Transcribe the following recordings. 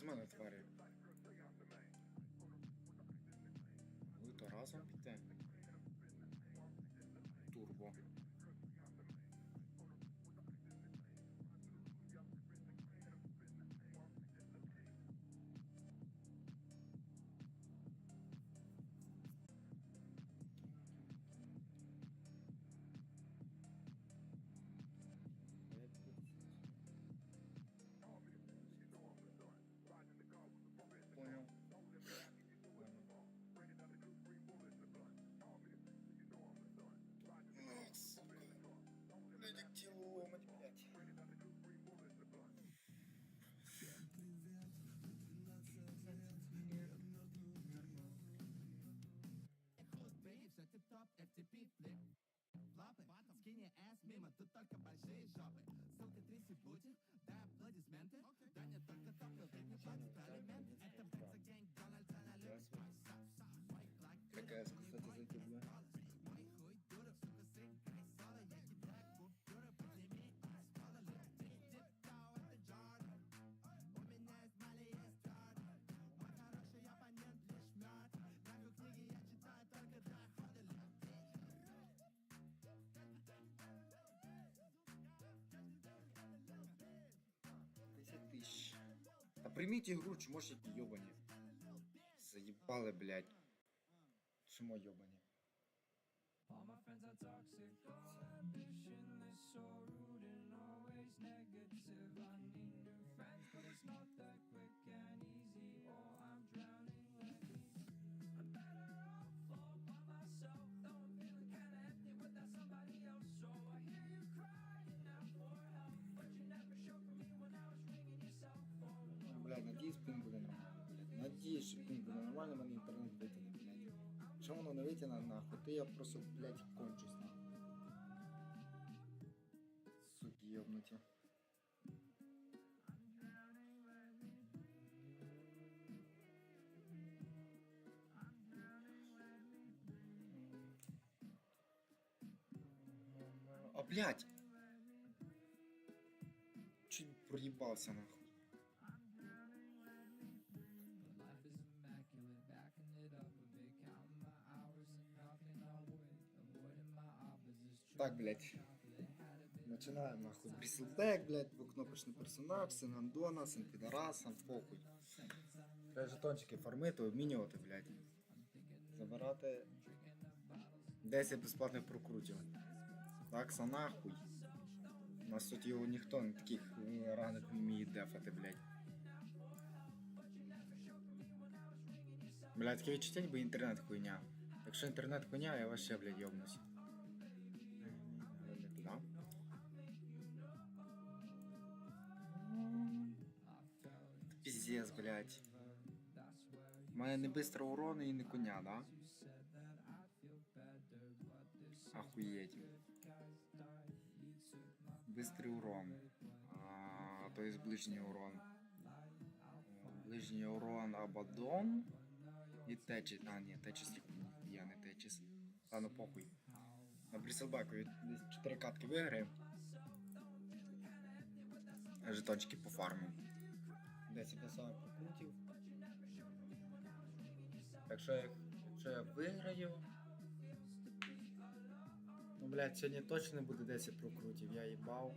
з мене тварі. Ви то разом підемо. Ссылка 30 будет, дай аплодисменты Да не только топлю, ты не платит алименты Это Бенза Гэнг, Дональд Аналит Какая, кстати, за тебя? Да примите игру, чмошники ебани. Заебали, блядь. Чмо ебани. All my friends are toxic, all ambitionless, so rude and always negative. I need new friends, but it's not that надіюсь, буде нормально, блядь. Надіюсь, що нормально, мене інтернет витягне, блядь. Якщо воно не витягне нахуй, то я просто, блядь, кончусь нахуй. Суки ёбнуті. А, блядь! Чуть проебался нахуй. Так, блядь. Начинаем нахуй. Бріселбек, блядь, двокнопочний персонаж, син Андона, син Підараса, похуй. Треба жетончики фармити, обмінювати, блядь. Забирати 10 безплатних прокрутів. Такса нахуй. У нас тут його ніхто не таких ранок не вміє дефати, блядь. Блядь, таке відчуття, ніби інтернет хуйня. Якщо інтернет хуйня, я вообще, блядь, йобнусь. Блядь. У мене не бистро урон і не коня, да? Охуеть. Быстрый урон. А, то есть ближний урон. Ближний урон Абадон. І Течіс. А, ні, Течіс я не Течіс. Ладно, похуй. На Бріселбеку десь 4 катки виграємо. Жетончики по фарму. 10 до 40 прокрутів. Якщо я, якщо я виграю. Ну, блядь, сьогодні точно не буде 10 прокрутів, я їбав.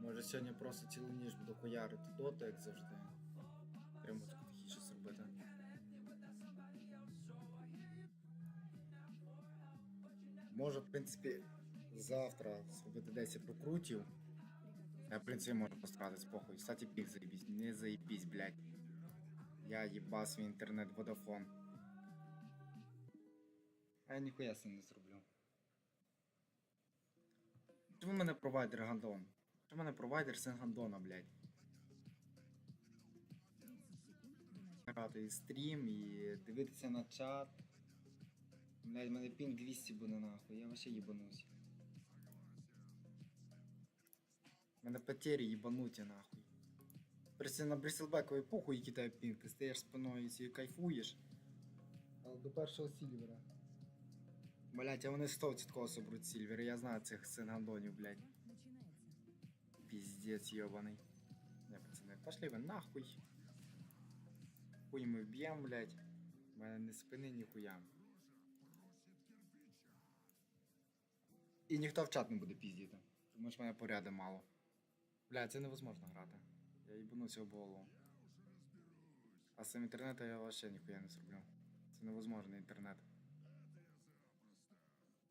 Може сьогодні просто цілу ніч буду хуярити доту, як завжди. Прямо таку тихіше зробити. Можу, в принципі, завтра зробити 10 прокрутів. Я, в принципі, можу постаратись, похуй. Кстати, пік заебись. Не заебись, блядь. Я їбав свій інтернет Vodafone. А я ніхуя з ним не зроблю. Чому в мене провайдер гандон? Чому в мене провайдер син гандона, блядь? Грати і стрім, і дивитися на чат. Блядь, в мене пінг 200 буде нахуй, я вообще їбанусь. мене потері їбануті нахуй. Просто на Бріселбекові похуй який тебе пінг, ти стаєш спиною і кайфуєш. Але до першого сільвера. Блять, а вони 100% соберуть сільвер, я знаю цих сингандонів, блять. Пиздец ебаный. Не, пацаны, пошли вы нахуй. Хуй мы вбьем, блять. мене не спини ніхуя. І ніхто в чат не буде піздіти. Тому що в мене поряди мало. Бля, це невозможно грати. Я їбануся об голову. А з цим інтернетом я вообще ніхуя не зроблю. Це невозможний інтернет.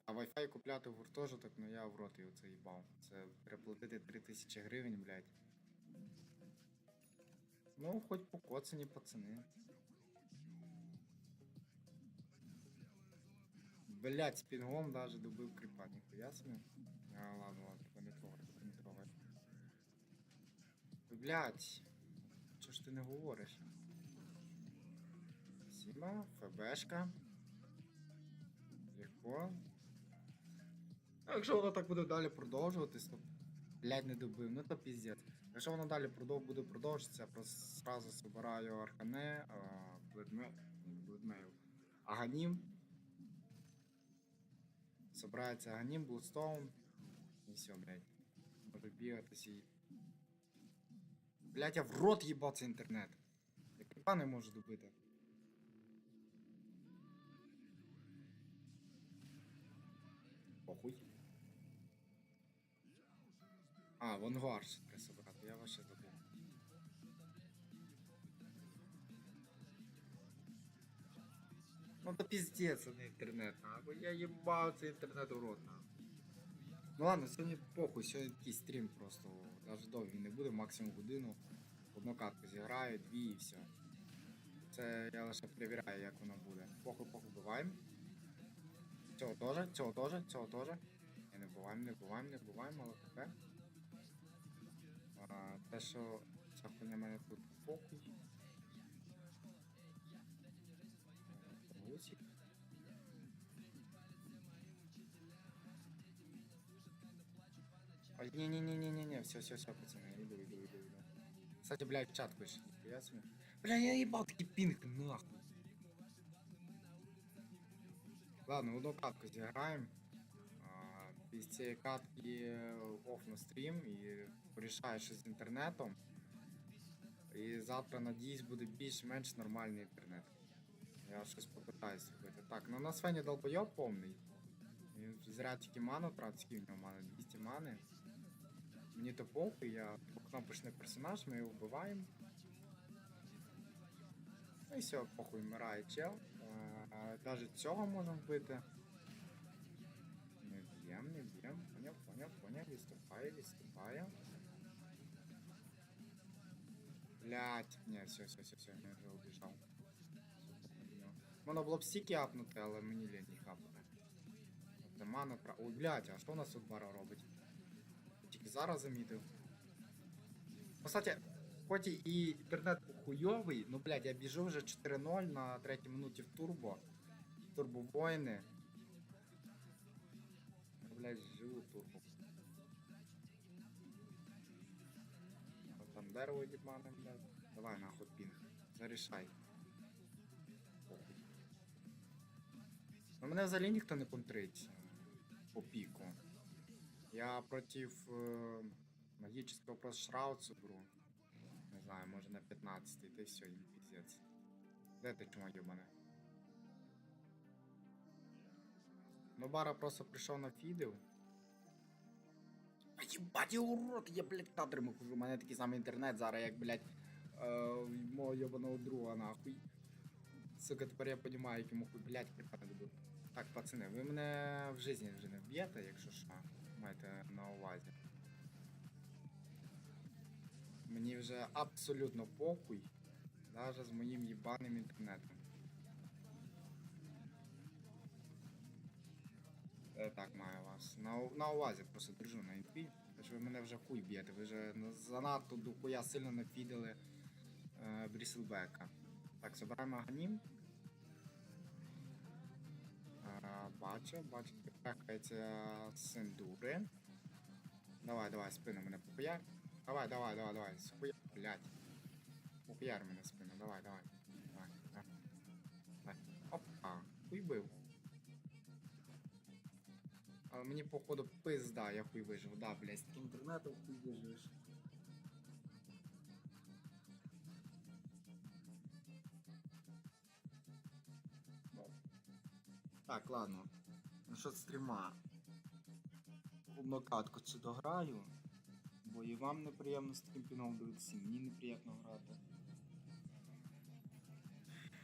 А Wi-Fi купляти в гуртожиток, ну я в рот його це їбав. Це переплатити 3000 гривень, блядь. Ну, хоч покоцані пацани. Блять, з пінгом даже добив кріпа, ніхуя собі. А, ладно, ладно, не трогай, не трогай. Блять, чого ж ти не говориш? Сіма, ФБшка. Легко. Якщо воно так буде далі продовжуватись, то блядь, не добив, ну то піздець. Якщо воно далі продов... буде продовжуватися, я просто сразу збираю Аркане, Бледмейл, Аганім. Собирається Аганім, Блудстоун. І все, блядь. Можу бігатись і. Блядь, я в рот їбав цей інтернет. Я кріпа не можу добити. Похуй. А, Вангуар ще треба собрати, я вообще забув. Ну то пиздец, а не інтернет. Я їбав цей інтернет у рот, нахуй. Ну ладно, сьогодні похуй, сьогодні такий стрім просто. Навіть довгий не буде, максимум годину. Одну катку зіграю, дві і все. Це я лише перевіряю, як воно буде. Похуй, похуй, буваємо. Цього теж, цього теж, цього теж. І не буваємо, не буваємо, не буваємо, але. А, те, що ця хуйня мене тут похуй. Гусик. Не-не-не-не-не-не, все, все, все, пацаны, иду, иду, иду, иду. Кстати, блядь, чат вышли, нихуя себе. Бля, я ебал таки пинг, нахуй. Ладно, одну катку зіграємо. Після цієї катки оф на стрім і порішаю щось з інтернетом. І завтра, надіюсь, буде більш-менш нормальний інтернет. Я щось попитаюсь зробити. Так, ну у нас Фені долбойоб повний. Зря тільки ману тратить, скільки в нього мани? 200 мани. Мені то похуй, я двокнопочний персонаж, ми його вбиваємо. Ну і все, похуй, вмирає чел. Навіть цього можемо вбити. Не б'єм, не б'єм. Поняв, поняв, поняв, відступає, відступає. Блять, ні, все, все, все, все, я вже убіжав. Можна було б стільки апнути, але мені лень їх апнути. Це мана пра... Ой, блядь, а що у нас тут бара робить? Тільки зараз замітив. Ну, Кстати, хоч і інтернет хуйовий, ну блядь, я біжу вже 4-0 на третій минуті в турбо. Турбо воїни. Я, блядь, живу турбо. Там дерево їбане, блядь. Давай нахуй пінг. Зарішай. Ну мене взагалі ніхто не контрить по піку. Я проти е, магічного просто Шраудсу беру. Не знаю, може на 15-й, та й все, їм піздець. Де ти чмо йобане? Ну бара просто прийшов на фідив. А їбать, я урод, я, блядь, кадрами хожу, у мене такий самий інтернет зараз, як, блядь, е, мого йобаного друга, нахуй. Сука, тепер я розумію, якому хуй, блядь, припадок буду. Так, пацани, ви мене в житті вже не вб'єте, якщо що, маєте на увазі. Мені вже абсолютно похуй, навіть з моїм їбаним інтернетом. Е, Так, маю вас. На, на увазі просто держу на інфі. Тож ви мене вже хуй б'єте, ви вже занадто до хуя сильно нафідили е, Бріселбека. Так, забираємо аганім. Бачу, бачу, пекається синдури. Давай, давай, спину мене похуяр. Давай, давай, давай, давай, схуя, блядь. Похуяр мене спину, давай, давай. Давай, давай. Опа, хуй бив. Але мені походу пизда, я хуй вижив, да, блядь, з хуй виживеш. Так, ладно. Насчет стріма. Одну катку цю дограю. Бо і вам неприємно з таким піном дивитися, мені неприємно грати.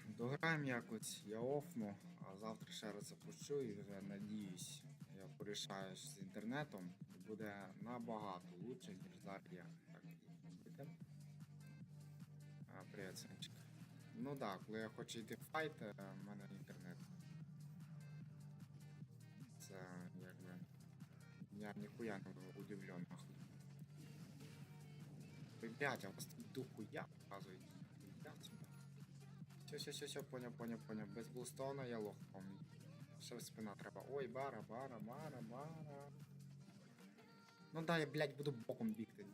Дограємо якось, я офну, а завтра ще раз запущу і вже надіюсь, я порішаю з інтернетом і буде набагато лучше, ніж зараз я. Так, йдемо. А, привіт, Санчик. Ну так, да, коли я хочу йти в файт, е, в мене інтернет. Це якби. Я нихуя не удивлен, нахуй. Ой, блядь, а у вас тут дохуя показують. Блядь. Все, все, все, все, понял, понял, понял. Без блустона я лох помню. Все, спина треба. Ой, бара, бара, бара, бара. Ну да, я, блядь, буду боком бігти.